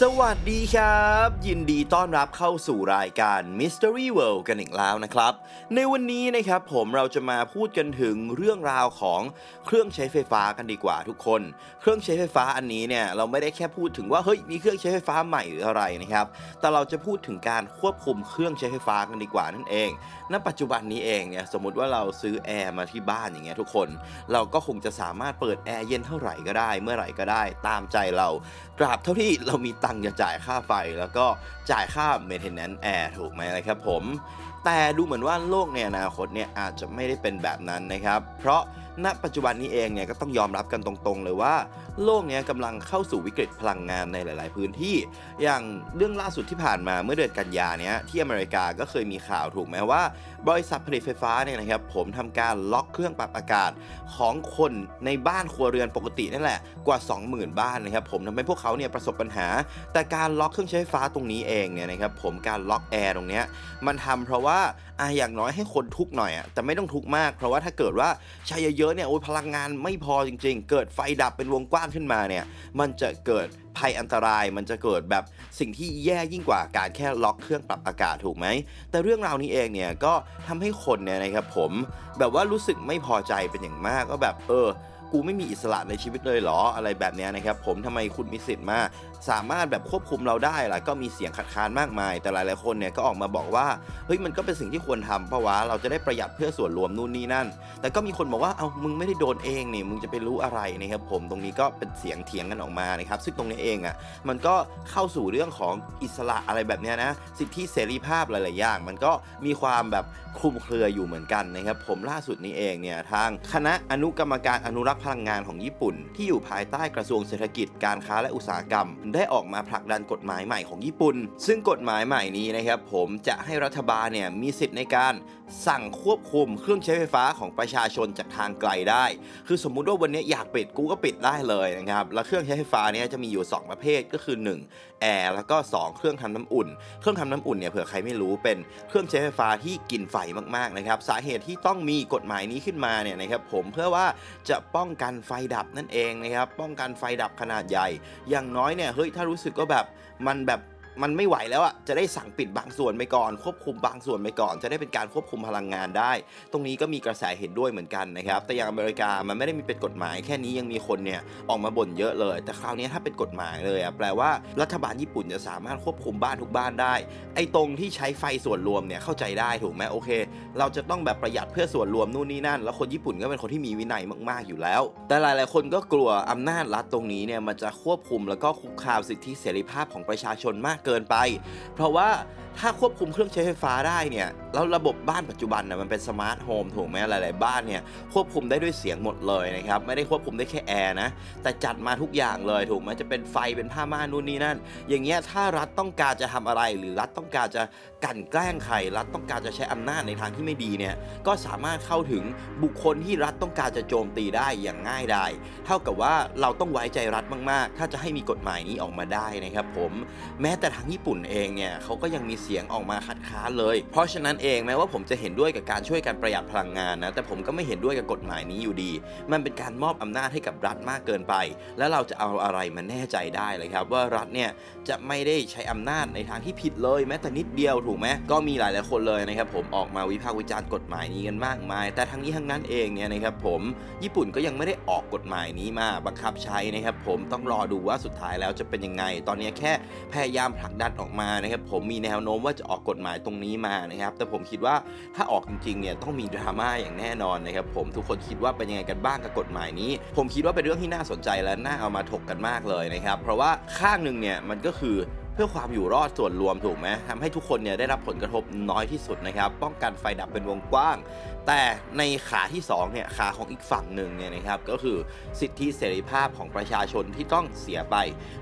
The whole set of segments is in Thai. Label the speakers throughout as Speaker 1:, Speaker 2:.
Speaker 1: สวัสดีครับ ยินดีต้อนรับเข้าสู่รายการ Mystery World กันอีกแล้วนะครับ ในวันนี้นะครับผมเราจะมาพูดกันถึงเรื่องราวของเครื่องใช้ไฟฟ้ากันดีกว่าทุกคน เครื่องใช้ไฟฟ้าอันนี้เนี่ยเราไม่ได้แค่พูดถึงว่าเฮ้ยมีเครื่องใช้ไฟฟ้าใหม่หรืออะไรนะครับแต่เราจะพูดถึงการควบคุมเครื่องใช้ไฟฟ้ากันดีกว่านั่นเอง ณ ปัจจุบันนี้เองเนี่ยสมมติว่าเราซื้อแอร์มาที่บ้านอย่างเงี้ยทุกคน เราก็คงจะสามารถเปิดแอร์เย็นเท่าไหร่ก็ได้ เมื่อไหร่ก็ได้ ตามใจเราตราบเท่าที่เรามีตังค์จะจ่ายค่าไฟ แล้วก็จ่ายค่า maintenance air ถูกไหมนะครับผม แต่ดูเหมือนว่าโลกในอนาคตเนี่ยอาจจะไม่ได้เป็นแบบนั้นนะครับ เพราะณปัจจุบันนี้เองเนี่ยก็ต้องยอมรับกันตรงๆเลยว่า โลกนี้กำลังเข้าสู่วิกฤตพลังงานในหลาย ๆ พื้นที่ อย่างเรื่องล่าสุดที่ผ่านมาเมื่อเดือนกันยาเนี้ยที่อเมริกาก็เคยมีข่าวถูกไหมว่า บริษัทผลิตไฟฟ้าเนี่ยนะครับผมทำการล็อกเครื่องปรับอากาศของคนในบ้านครัวเรือนปกตินั่นแหละกว่า 20,000 บ้านนะครับผมทำให้พวกเขาเนี่ยประสบปัญหา แต่การล็อกเครื่องใช้ไฟฟ้าตรงนี้เองเนี่ยนะครับผมการล็อกแอร์ตรงเนี้ยมันทำเพราะว่าอะอย่างน้อยให้คนทุกหน่อยอะแต่ไม่ต้องทุกมาก เพราะว่าถ้าเกิดว่าใช้เยอะๆเนี่ยโอ้ยพลังงานไม่พอจริง ๆ เกิดไฟดับเป็นวงกว้างขึ้นมาเนี่ย มันจะเกิดภัยอันตรายมันจะเกิดแบบสิ่งที่แย่ยิ่งกว่าการแค่ล็อกเครื่องปรับอากาศถูกไหม แต่เรื่องราวนี้เองเนี่ยก็ทำให้คนเนี่ยนะครับผมแบบว่ารู้สึกไม่พอใจเป็นอย่างมากก็แบบเออ กูไม่มีอิสระในชีวิตเลยเหรออะไรแบบเนี้ยนะครับผมทำไมคุณมีสิทธิ์มาสามารถแบบควบคุมเราได้ล่ะก็มีเสียงคัดค้านมากมาย แต่หลายๆคนเนี่ยก็ออกมาบอกว่าเฮ้ยมันก็เป็นสิ่งที่ควรทำเพราะว่าเราจะได้ประหยัดเพื่อส่วนรวมนู่นนี่นั่น แต่ก็มีคนบอกว่าเอามึงไม่ได้โดนเองนี่มึงจะไปรู้อะไรนะครับผมตรงนี้ก็เป็นเสียงเถียงกันออกมานะครับซึ่งตรงนี้เองอะมันก็เข้าสู่เรื่องของอิสระอะไรแบบเนี้ยนะสิทธิเสรีภาพหลายๆอย่าง มันก็มีความแบบคลุมเครืออยู่เหมือนกันนะครับผมล่าสุดนี้เองเนี่ยทางคณะอนุกรรมการอนุรักษ์พลังงานของญี่ปุ่น ที่อยู่ภายใต้กระทรวงเศรษฐกิจการค้าและอุตสาหกรรม ได้ออกมาผลักดันกฎหมายใหม่ของญี่ปุ่น ซึ่งกฎหมายใหม่นี้นะครับผมจะให้รัฐบาลเนี่ยมีสิทธิ์ในการสั่งควบคุมเครื่องใช้ไฟฟ้าของประชาชนจากทางไกลได้ คือสมมุติว่าวันนี้อยากปิดกูก็ปิดได้เลยนะครับ แล้วเครื่องใช้ไฟฟ้าเนี่ยจะมีอยู่ 2 ประเภทก็คือ 1 แอร์แล้วก็ 2 เครื่องทำน้ำอุ่น เครื่องทำน้ำอุ่นเนี่ยเผื่อใครไม่รู้เป็นเครื่องใช้ไฟฟ้าที่กินไฟมากๆนะครับ สาเหตุที่ต้องมีกฎหมายนี้ขึ้นมาเนี่ยนะครับผมเพื่อว่าจะป้อง้องกันไฟดับนั่นเองนะครับ ป้องกันไฟดับขนาดใหญ่ อย่างน้อยเนี่ยเฮ้ยถ้ารู้สึกก็แบบมันแบบ มันไม่ไหวแล้วอะจะได้สั่งปิดบางส่วนไปก่อน ควบคุมบางส่วนไปก่อน จะได้เป็นการควบคุมพลังงานได้ ตรงนี้ก็มีกระแสเห็นด้วยเหมือนกันนะครับ แต่อย่างอเมริกามันไม่ได้มีเป็นกฎหมาย แค่นี้ยังมีคนเนี่ยออกมาบ่นเยอะเลย แต่คราวนี้ถ้าเป็นกฎหมายเลยอะแปลว่ารัฐบาลญี่ปุ่นจะสามารถควบคุมบ้านทุกบ้านได้ ไอ้ตรงที่ใช้ไฟส่วนรวมเนี่ยเข้าใจได้ถูกไหมโอเค เราจะต้องแบบประหยัดเพื่อส่วนรวมนู่นนี่นั่น แล้วคนญี่ปุ่นก็เป็นคนที่มีวินัยมาก ๆอยู่แล้ว แต่หลาย ๆ คนก็กลัวอำนาจรัฐตรงนี้เนี่ยมันจะควบคุมแล้วก็คุกคามสิทธิเสรีภาพของประชาชนมากเกินไป เพราะว่า ถ้าควบคุมเครื่องใช้ไฟฟ้าได้เนี่ยแล้วระบบบ้านปัจจุบันนะมันเป็นสมาร์ทโฮมถูกไหมหลาย ๆ บ้านเนี่ยควบคุมได้ด้วยเสียงหมดเลยนะครับ ไม่ได้ควบคุมได้แค่แอร์นะ แต่จัดมาทุกอย่างเลยถูกไหมจะเป็นไฟเป็นผ้าม่านนู่นนี่นั่น อย่างเงี้ยถ้ารัฐต้องการจะทำอะไร หรือรัฐต้องการจะกันแกล้งใครรัฐต้องการจะใช้อำนาจในทางที่ไม่ดีเนี่ยก็สามารถเข้าถึงบุคคลที่รัฐต้องการจะโจมตีได้อย่างง่ายดายเท่ากับว่าเราต้องไว้ใจรัฐมาก ๆ ถ้าจะให้มีกฎหมายนี้ออกมาได้นะครับผมแม้แต่ทางญี่ปุ่นเองเนี่ยเขาก็ยังมีเสียงออกมาคัดค้านเลย เพราะฉะนั้นเองแม้ว่าผมจะเห็นด้วยกับการช่วยกันประหยัดพลังงานนะแต่ผมก็ไม่เห็นด้วยกับกฎหมายนี้อยู่ดี มันเป็นการมอบอำนาจให้กับรัฐมากเกินไป แล้วเราจะเอาอะไรมาแน่ใจได้เลยครับ ว่ารัฐเนี่ยจะไม่ได้ใช้อำนาจในทางที่ผิดเลยแม้แต่นิดเดียวถูกไหมก็มีหลายหลายคนเลยนะครับผมออกมาวิพากษ์วิจารณ์กฎหมายนี้กันมากมาย แต่ทั้งนี้ทั้งนั้นเองเนี่ยนะครับผมญี่ปุ่นก็ยังไม่ได้ออกกฎหมายนี้มาบังคับใช้นะครับผมต้องรอดูว่าสุดท้ายแล้วจะเป็นยังไง ตอนนี้แค่พยายามผลักดันออกมานะครับผมมีแนวโน้มว่าจะออกกฎหมายตรงนี้มานะครับ แต่ผมคิดว่าถ้าออกจริงๆเนี่ยต้องมีดราม่าอย่างแน่นอนนะครับผมทุกคนคิดว่าเป็นยังไงกันบ้างกับกฎหมายนี้ ผมคิดว่าเป็นเรื่องที่น่าสนใจและน่าเอามาถกกันมากเลยนะครับ เพราะว่าข้างหนึ่งเนี่ยมันก็คือ เพื่อความอยู่รอดส่วนรวมถูกไหมทำให้ทุกคนเนี่ยได้รับผลกระทบน้อยที่สุดนะครับ ป้องกันไฟดับเป็นวงกว้าง แต่ในขาที่2เนี่ยขาของอีกฝั่งหนึ่งเนี่ยนะครับก็คือสิทธิเสรีภาพของประชาชนที่ต้องเสียไป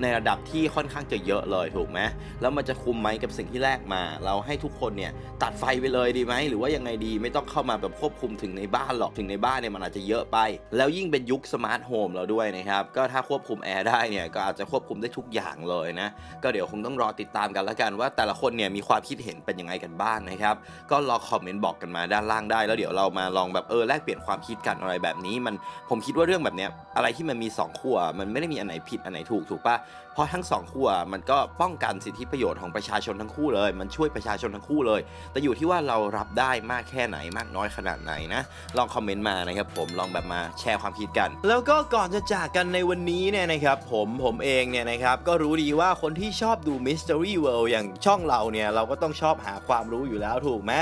Speaker 1: ในระดับที่ค่อนข้างจะเยอะเลยถูกไหมแล้วมันจะคุมไหมกับสิ่งที่แลกมา เราให้ทุกคนเนี่ยตัดไฟไปเลยดีไหมหรือว่ายังไงดีไม่ต้องเข้ามาแบบควบคุมถึงในบ้านหรอกถึงในบ้านเนี่ยมันอาจจะเยอะไป แล้วยิ่งเป็นยุคสมาร์ทโฮมแล้วด้วยนะครับก็ถ้าควบคุมแอร์ได้เนี่ยก็อาจจะควบคุมได้ทุกอย่างเลยนะก็เดี๋ยวคงต้องรอติดตามกันแล้วกันว่าแต่ละคนเนี่ยมีความคิดเห็นเป็นยังไงกันบ้างนะครับ ก็ลองคอมเมนต์บอกกันมาด้านล่างได้ แล้วเดี๋ยวเรามาลองแบบเออแลกเปลี่ยนความคิดกันอะไรแบบนี้ มันผมคิดว่าเรื่องแบบเนี้ยอะไรที่มันมีสองขั้วมันไม่ได้มีอันไหนผิดอันไหนถูกถูกปะเพราะทั้งสองขั้วมันก็ป้องกันสิทธิประโยชน์ของประชาชนทั้งคู่เลย มันช่วยประชาชนทั้งคู่เลย แต่อยู่ที่ว่าเรารับได้มากแค่ไหนมากน้อยขนาดไหนนะลองคอมเมนต์มานะครับผมลองแบบมาแชร์ความคิดกัน แล้วก็ก่อนจะจากกันในวันนี้เนี่ยนะครับผมผมเองเนี่ยนะครับก็รู้ดีว่าคนที่ชอบดู Mystery World อย่างช่องเราเนี่ยเราก็ต้องชอบหาความรู้อยู่แล้วถูกไหม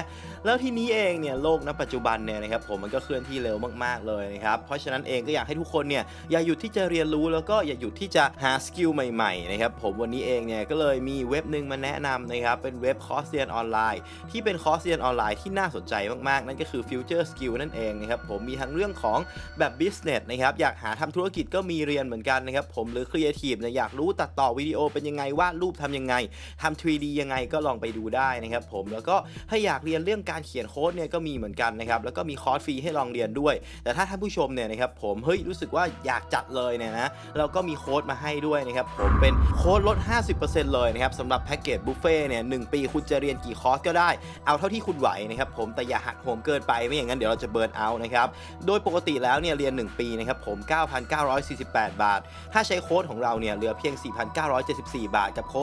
Speaker 1: แล้วทีนี้เองเนี่ยโลกณปัจจุบันเนี่ยนะครับผมมันก็เคลื่อนที่เร็วมากๆเลยนะครับเพราะฉะนั้นเองก็อยากให้ทุกคนเนี่ยอย่าหยุดที่จะเรียนรู้แล้วก็อย่าหยุดที่จะหาสกิลใหม่ๆนะครับผมวันนี้เองเนี่ยก็เลยมีเว็บหนึ่งมาแนะนำนะครับเป็นเว็บคอร์สเรียนออนไลน์ ที่เป็นคอร์สเรียนออนไลน์ที่น่าสนใจมากๆ นั่นก็คือ Future Skill นั่นเองนะครับผมมีทั้งเรื่องของแบบ Business นะครับอยากหาทำธุรกิจก็มีเรียนเหมือนกันนะครับผมหรือ Creative เนี่ยอยากรู้ตัดต่อวิดีโอเป็นยังไงวาดรูปทำยังไงทำ 3D ยังไงก็ลองไปดูได้นะครับผมแล้วก็ถ้าอยากเรียนเรื่องการเขียนโค้ดเนี่ยก็มีเหมือนกันนะครับแล้วก็มีคอร์สฟรีให้ลองเรียนด้วย แต่ถ้าท่านผู้ชมเนี่ยนะครับผมเฮ้ยรู้สึกว่าอยากจัดเลยเนี่ยนะเราก็มีโค้ดมาให้ด้วยนะครับผมเป็นโค้ดลด 50%เลยนะครับสำหรับแพ็กเกจบุฟเฟ่เนี่ยหนึ่งปีคุณจะเรียนกี่คอร์สก็ได้ เอาเท่าที่คุณไหวนะครับผมแต่อย่าหักโหมเกินไปไม่อย่างนั้นเดี๋ยวเราจะเบิร์นเอานะครับโดยปกติแล้วเนี่ยเรียน 1 ปีนะครับผม 9,948 บาท ถ้าใช้โค้ดของเราเนี่ยเหลือเพียง 4,974 บาทกับโค้